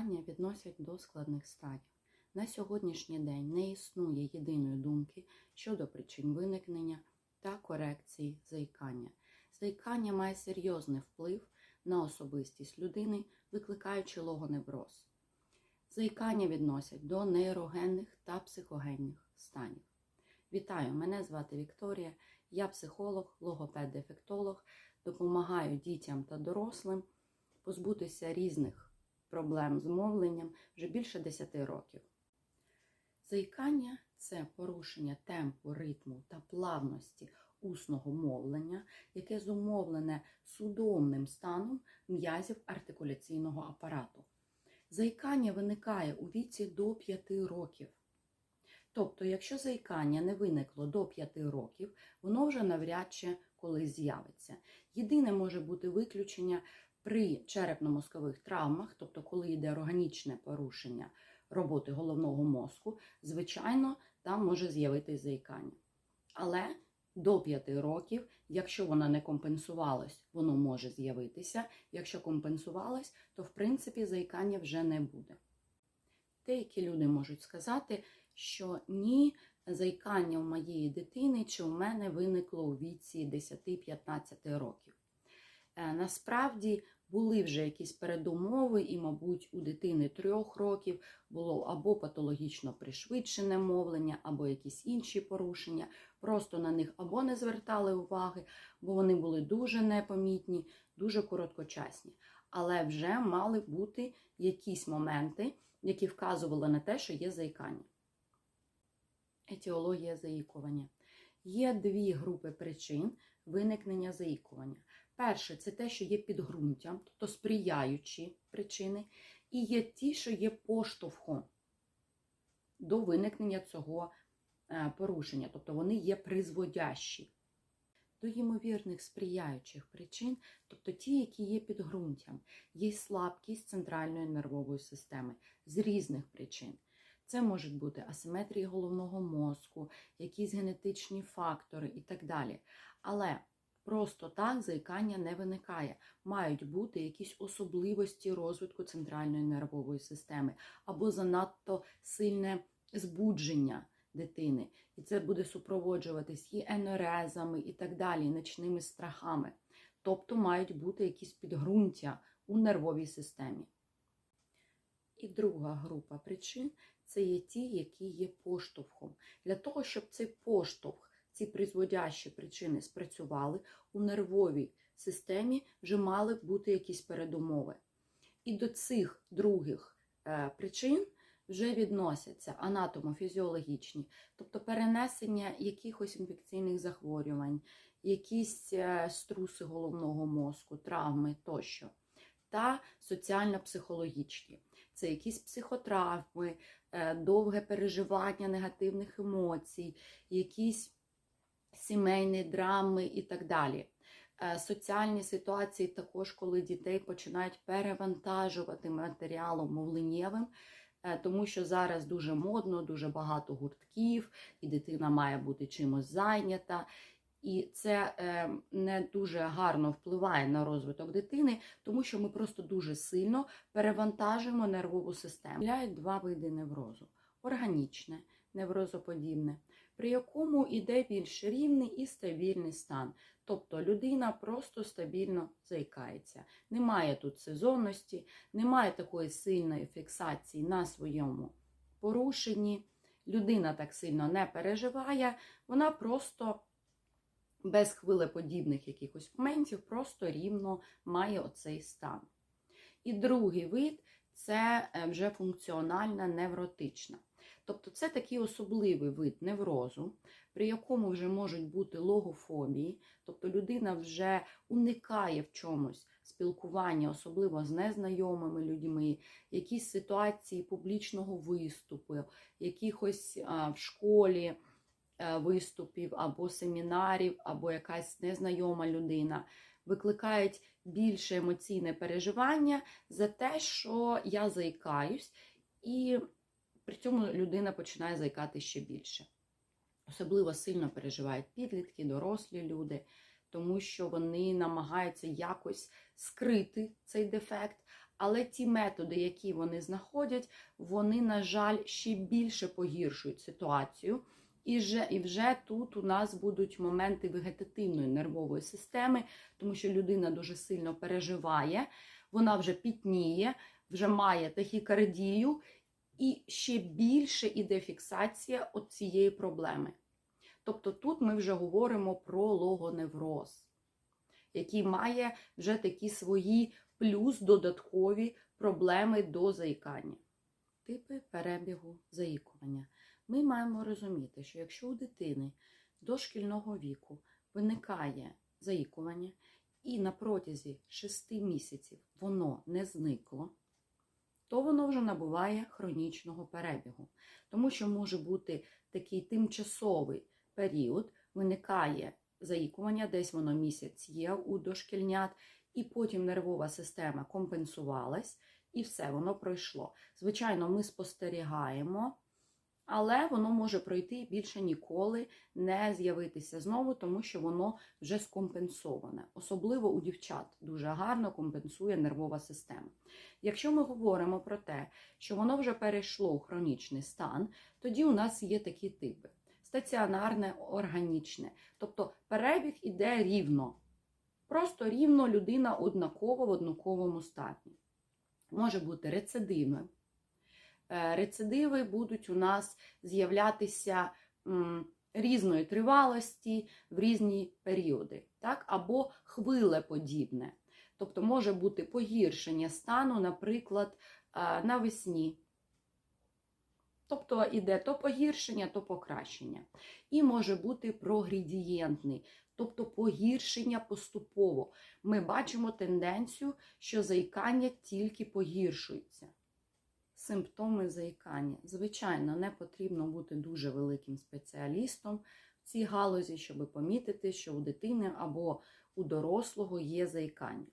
заїкання відносять до складних станів. На сьогоднішній день не існує єдиної думки щодо причин виникнення та корекції заїкання. Заїкання має серйозний вплив на особистість людини, викликаючи логоневроз. Заїкання відносять до нейрогенних та психогенних станів. Вітаю! Мене звати Вікторія, я психолог, логопед-дефектолог, допомагаю дітям та дорослим позбутися різних проблем з мовленням вже більше 10 років. Заїкання це порушення темпу, ритму та плавності усного мовлення, яке зумовлене судомним станом м'язів артикуляційного апарату. Заїкання виникає у віці до 5 років. Тобто, якщо заїкання не виникло до 5 років, воно вже навряд чи колись з'явиться. Єдине може бути виключення при черепно-мозкових травмах, тобто коли йде органічне порушення роботи головного мозку, звичайно, там може з'явитись заїкання. Але до 5 років, якщо воно не компенсувалось, воно може з'явитися. Якщо компенсувалось, то в принципі заїкання вже не буде. Деякі люди можуть сказати, що ні, заїкання у моєї дитини чи у мене виникло у віці 10-15 років. Е, Насправді були вже якісь передумови, і, мабуть, у дитини трьох років було або патологічно пришвидшене мовлення, або якісь інші порушення. Просто на них або не звертали уваги, бо вони були дуже непомітні, дуже короткочасні. Але вже мали бути якісь моменти, які вказували на те, що є заїкання. Етіологія заїкування. Є дві групи причин виникнення заїкування. Перше, це те, що є підґрунтям, тобто сприяючі причини, і є ті, що є поштовхом до виникнення цього е, порушення, тобто вони є призводящі. До ймовірних сприяючих причин, тобто ті, які є підґрунтям, є слабкість центральної нервової системи з різних причин. Це можуть бути асиметрії головного мозку, якісь генетичні фактори і так далі. Але просто так заїкання не виникає. Мають бути якісь особливості розвитку центральної нервової системи або занадто сильне збудження дитини. І це буде супроводжуватись і енорезами, і так далі, і ночними страхами. Тобто мають бути якісь підґрунтя у нервовій системі. І друга група причин це є ті, які є поштовхом. Для того, щоб цей поштовх, ці призводящі причини спрацювали, у нервовій системі вже мали бути якісь передумови. І до цих других е, причин вже відносяться анатомофізіологічні, тобто перенесення якихось інфекційних захворювань, якісь е, струси головного мозку, травми тощо, та соціально-психологічні. Це якісь психотравми, е, довге переживання негативних емоцій, якісь сімейні драми і так далі. Е, Соціальні ситуації також, коли дітей починають перевантажувати матеріалом мовленнєвим, е, тому що зараз дуже модно, дуже багато гуртків, і дитина має бути чимось зайнята. І це е, не дуже гарно впливає на розвиток дитини, тому що ми просто дуже сильно перевантажуємо нервову систему. Являють два види неврозу: органічне, неврозоподібне, при якому йде більш рівний і стабільний стан. Тобто людина просто стабільно заїкається. Немає тут сезонності, немає такої сильної фіксації на своєму порушенні. Людина так сильно не переживає, вона просто без хвилеподібних якихось моментів, просто рівно має оцей стан. І другий вид це е, вже функціональна невротична. Тобто це такий особливий вид неврозу, при якому вже можуть бути логофобії, тобто людина вже уникає в чомусь спілкування, особливо з незнайомими людьми, якісь ситуації публічного виступу, якихось в школі е, виступів або семінарів, або якась незнайома людина. Викликають більше емоційне переживання за те, що я заїкаюсь, і при цьому людина починає заїкати ще більше. Особливо сильно переживають підлітки, дорослі люди, тому що вони намагаються якось скрити цей дефект, Але ті методи, які вони знаходять, вони, на жаль, ще більше погіршують ситуацію. І вже, і вже тут у нас будуть моменти вегетативної нервової системи, тому що людина дуже сильно переживає, вона вже пітніє, вже має тахікардію, і ще більше іде фіксація от цієї проблеми. Тобто тут ми вже говоримо про логоневроз, який має вже такі свої плюс додаткові проблеми до заїкання. Типи перебігу заїкування. Ми маємо розуміти, що якщо у дитини до шкільного віку виникає заїкування, і на протязі 6 місяців воно не зникло, то воно вже набуває хронічного перебігу. Тому що може бути такий тимчасовий період, виникає заїкування, десь воно місяць є у дошкільнят, і потім нервова система компенсувалась, і все, воно пройшло. Звичайно, ми спостерігаємо, але воно може пройти і більше ніколи не з'явитися знову, тому що воно вже скомпенсоване. Особливо у дівчат дуже гарно компенсує нервова система. Якщо ми говоримо про те, що воно вже перейшло у хронічний стан, тоді у нас є такі типи: стаціонарне, органічне, тобто перебіг іде рівно. Просто рівно людина однаково в однаковому стані. Може бути рецидивним. Е, Рецидиви будуть у нас з'являтися різної тривалості в різні періоди, так? або хвилеподібне. Тобто може бути погіршення стану, наприклад, е, навесні. Тобто іде то погіршення, то покращення. І може бути прогредієнтний, тобто погіршення поступово. Ми бачимо тенденцію, що заїкання тільки погіршується. Симптоми заїкання. Звичайно, не потрібно бути дуже великим спеціалістом в цій галузі, щоб помітити, що у дитини або у дорослого є заїкання.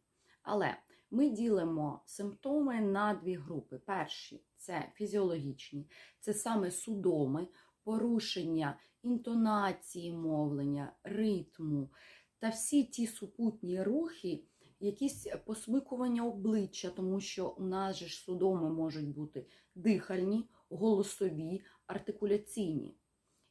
Але ми ділимо симптоми на дві групи. Перші це фізіологічні, це саме судоми, порушення інтонації мовлення, ритму та всі ті супутні рухи, якісь посмикування обличчя, тому що у нас же ж судоми можуть бути дихальні, голосові, артикуляційні.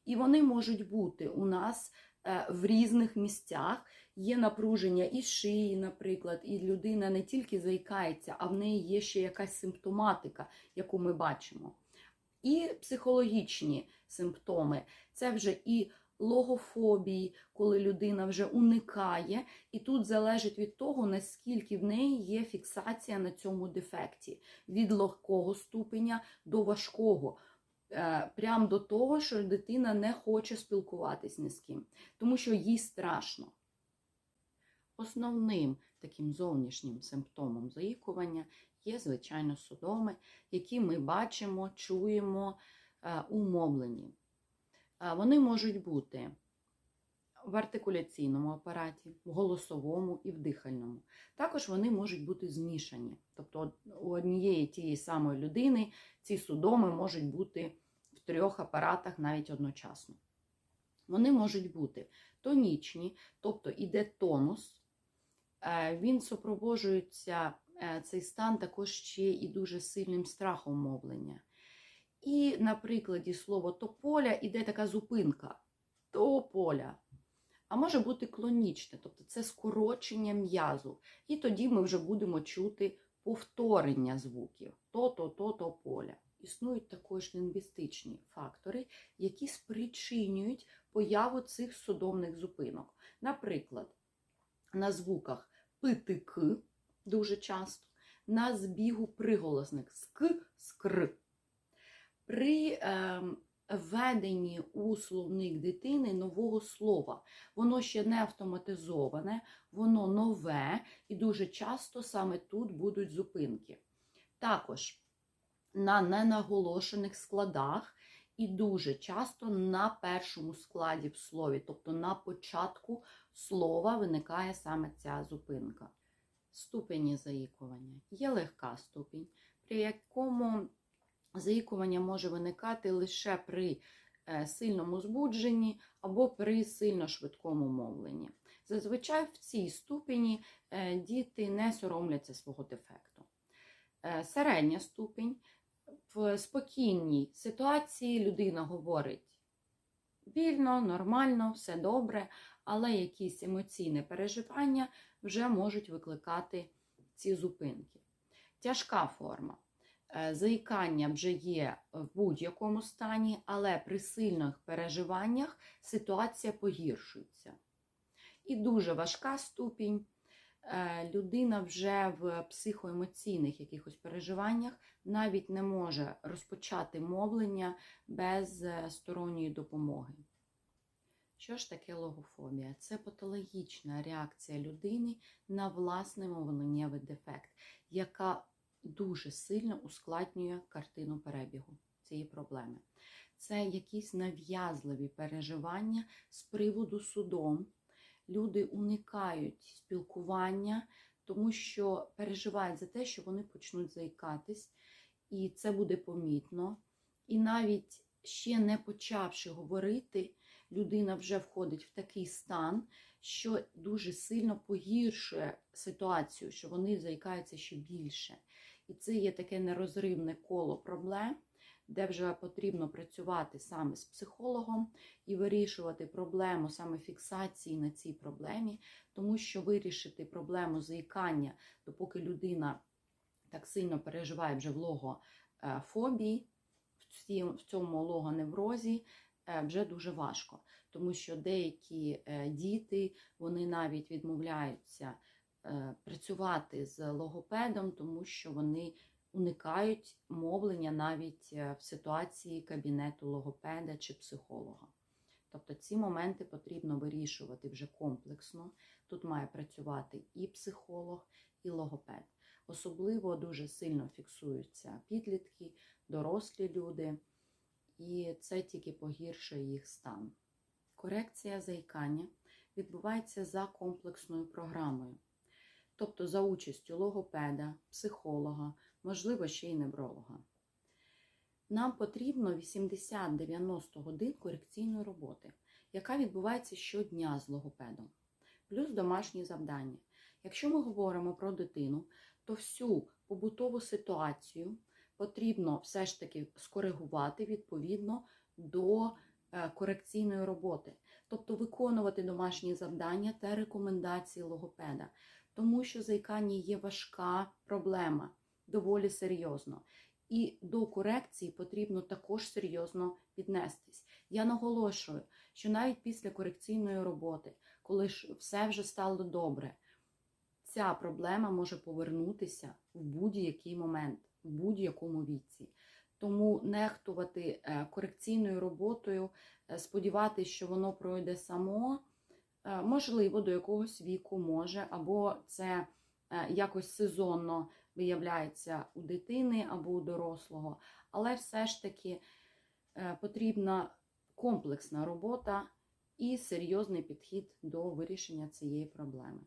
І вони можуть бути у нас е, в різних місцях. Є напруження і шиї, наприклад, і людина не тільки заїкається, а в неї є ще якась симптоматика, яку ми бачимо. І психологічні симптоми це вже і логофобії, коли людина вже уникає, і тут залежить від того, наскільки в неї є фіксація на цьому дефекті від легкого ступеня до важкого. Е, Прям до того, що дитина не хоче спілкуватись ні з ким, тому що їй страшно. Основним таким зовнішнім симптомом заїкування є, звичайно, судоми, які ми бачимо, чуємо е, у мовленні. Е, Вони можуть бути в артикуляційному апараті, в голосовому і в дихальному. Також вони можуть бути змішані. Тобто у однієї тієї самої людини ці судоми можуть бути в трьох апаратах навіть одночасно. Вони можуть бути тонічні, тобто іде тонус, е, він супроводжується е, цей стан також ще і дуже сильним страхом мовлення. І на прикладі слова тополя іде така зупинка тополя. А може бути клонічне, тобто це скорочення м'язу. І тоді ми вже будемо чути повторення звуків то-то, то-то поля. Існують також лінгвістичні фактори, які спричинюють появу цих судомних зупинок. Наприклад, на звуках ПТК дуже часто, на збігу приголосник СК, СКР. При е, введенні у словник дитини нового слова. Воно ще не автоматизоване, воно нове, і дуже часто саме тут будуть зупинки. Також на ненаголошених складах і дуже часто на першому складі в слові, тобто на початку слова виникає саме ця зупинка. Ступені заїкування. Є легка ступінь, при якому заїкування може виникати лише при е, сильному збудженні або при сильно швидкому мовленні. Зазвичай в цій ступені е, діти не соромляться свого дефекту. е, середня ступінь. В спокійній ситуації людина говорить вільно, нормально, все добре, але якісь емоційні переживання вже можуть викликати ці зупинки. Тяжка форма. Е, Заїкання вже є в будь-якому стані, але при сильних переживаннях ситуація погіршується. І дуже важка ступінь. Е, Людина вже в психоемоційних якихось переживаннях навіть не може розпочати мовлення без е, сторонньої допомоги. Що ж таке логофобія? Це патологічна реакція людини на власний мовленнєвий дефект, яка дуже сильно ускладнює картину перебігу цієї проблеми. Це якісь нав'язливі переживання з приводу судом. Люди уникають спілкування, тому що переживають за те, що вони почнуть заїкатись, і це буде помітно. І навіть ще не почавши говорити, людина вже входить в такий стан, що дуже сильно погіршує ситуацію, що вони заїкаються ще більше. І це є таке нерозривне коло проблем, де вже потрібно працювати саме з психологом і вирішувати проблему саме фіксації на цій проблемі, тому що вирішити проблему заїкання, допоки людина так сильно переживає вже в логофобії, в цьому логоневрозі, е, вже дуже важко, тому що деякі е, діти вони навіть відмовляються е, працювати з логопедом, тому що вони уникають мовлення навіть в ситуації кабінету логопеда чи психолога. Тобто ці моменти потрібно вирішувати вже комплексно. Тут має працювати і психолог, і логопед. Особливо дуже сильно фіксуються підлітки, дорослі люди, і це тільки погіршує їх стан. Корекція заїкання відбувається за комплексною програмою, тобто за участю логопеда, психолога, можливо, ще й невролога. Нам потрібно 80-90 годин корекційної роботи, яка відбувається щодня з логопедом, плюс домашні завдання. Якщо ми говоримо про дитину, то всю побутову ситуацію потрібно все ж таки скоригувати відповідно до е, корекційної роботи, тобто виконувати домашні завдання та рекомендації логопеда, тому що заїкання є важка проблема, доволі серйозно. І до корекції потрібно також серйозно віднестись. Я наголошую, що навіть після корекційної роботи, коли ж все вже стало добре, ця проблема може повернутися в будь-який момент, в будь-якому віці. Тому нехтувати е, корекційною роботою, е, сподіватися, що воно пройде само, можливо, до якогось віку може, або це якось сезонно виявляється у дитини або у дорослого, але все ж таки потрібна комплексна робота і серйозний підхід до вирішення цієї проблеми.